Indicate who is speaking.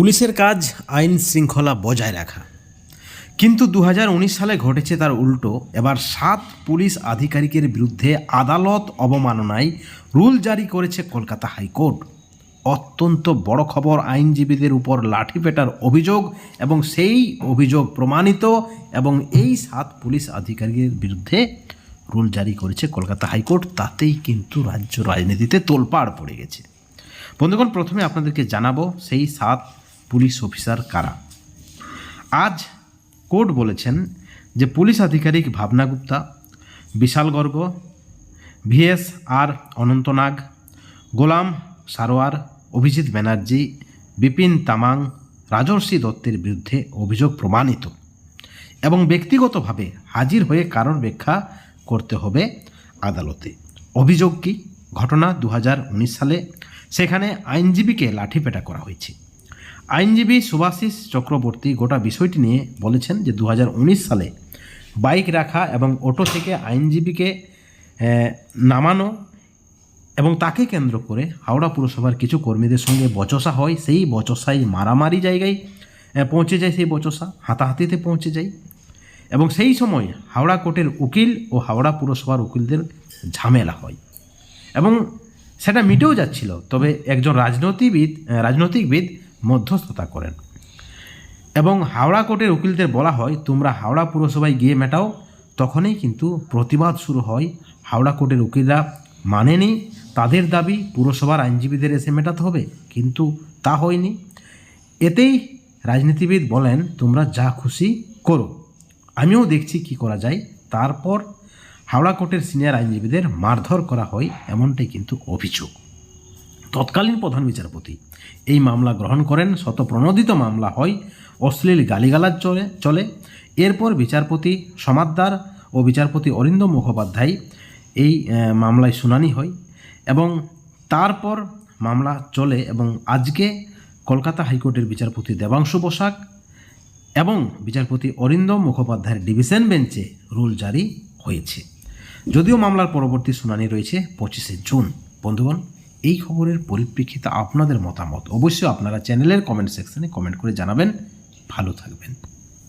Speaker 1: পুলিশের কাজ আইন শৃঙ্খলা বজায় রাখা। কিন্তু দু হাজার উনিশ সালে ঘটেছে তার উল্টো। এবার সাত পুলিশ আধিকারিকের বিরুদ্ধে আদালত অবমাননায় রুল জারি করেছে কলকাতা হাইকোর্ট। অত্যন্ত বড় খবর আইনজীবীদের উপর লাঠি পেটার অভিযোগ এবং সেই অভিযোগ প্রমাণিত এবং এই সাত পুলিশ আধিকারিকের বিরুদ্ধে রুল জারি করেছে কলকাতা হাইকোর্ট। তাতেই কিন্তু রাজ্য রাজনীতিতে তোলপাড় পড়ে গেছে। বন্ধুগণ, প্রথমে আপনাদেরকে জানাব সেই সাত পুলিশ অফিসার কারা? আজ কোর্ট বলেছেন যে পুলিশ আধিকারিক ভাবনা গুপ্তা, বিশাল গর্গ ভিএস আর অনন্তনাগ, গোলাম সারোয়ার, অভিজিৎ ব্যানার্জি, বিপিন তামাং, রাজর্ষি দত্তের বিরুদ্ধে অভিযোগ প্রমাণিত এবং ব্যক্তিগতভাবে হাজির হয়ে কারণ ব্যাখ্যা করতে হবে আদালতে। অভিযোগ কি? ঘটনা দু হাজার উনিশ সালে। সেখানে আইনজীবীকে লাঠিপেটা করা হয়েছে। আইনজীবী সুভাষিস চক্রবর্তী গোটা বিষয়টি নিয়ে বলেছেন যে দু হাজার উনিশ সালে বাইক রাখা এবং অটো থেকে আইনজীবীকে নামানো এবং তাকে কেন্দ্র করে হাওড়া পুরসভার কিছু কর্মীদের সঙ্গে বচসা হয়। সেই বচসায় মারামারি জায়গায় পৌঁছে যায় সেই বচসা, হাতাহাতিতে পৌঁছে যায় এবং সেই সময় হাওড়া কোর্টের উকিল ও হাওড়া পুরসভার উকিলদের ঝামেলা হয় এবং সেটা মিটেও যাচ্ছিল। তবে একজন রাজনীতিবিদ রাজনৈতিকবিদ মধ্যস্থতা করেন। এবং হাওড়া কোর্টের উকিলদের বলা হয়, তোমরা হাওড়া পুরসভায় গিয়ে মেটাও। তখনই কিন্তু প্রতিবাদ শুরু হয়। হাওড়া কোর্টের উকিলরা মানেনি তাদের দাবি পুরসভার আইনজীবীদের এসে মেটাতে হবে। কিন্তু তা হয়নি। এতেই রাজনীতিবিদ বলেন, তোমরা যা খুশি করো। আমিও দেখছি কি করা যায়। তারপর হাওড়া কোর্টের সিনিয়র আইনজীবীদের মারধর করা হয়, এমনটাই কিন্তু অভিযোগ। তৎকালীন প্রধান বিচারপতি। এই মামলা গ্রহণ করেন শতপ্রণোদিত মামলা হয়, অশ্লীল গালিগালাজ চলে চলে। এরপর বিচারপতি সমাদ্দার ও বিচারপতি অরিন্দম মুখোপাধ্যায় এই মামলায় শুনানি হয় এবং তারপর মামলা চলে এবং আজকে কলকাতা হাইকোর্টের বিচারপতি দেবাংশু বসাক এবং বিচারপতি অরিন্দম মুখোপাধ্যায়ের ডিভিশন বেঞ্চে রুল জারি হয়েছে। যদিও মামলার পরবর্তী শুনানি রয়েছে পঁচিশে জুন। বন্ধুগণ এই খবরের পরিপ্রেক্ষিতে আপনাদের মতামত অবশ্যই আপনারা চ্যানেলের কমেন্ট সেকশানে কমেন্ট করে জানাবেন। ভালো থাকবেন।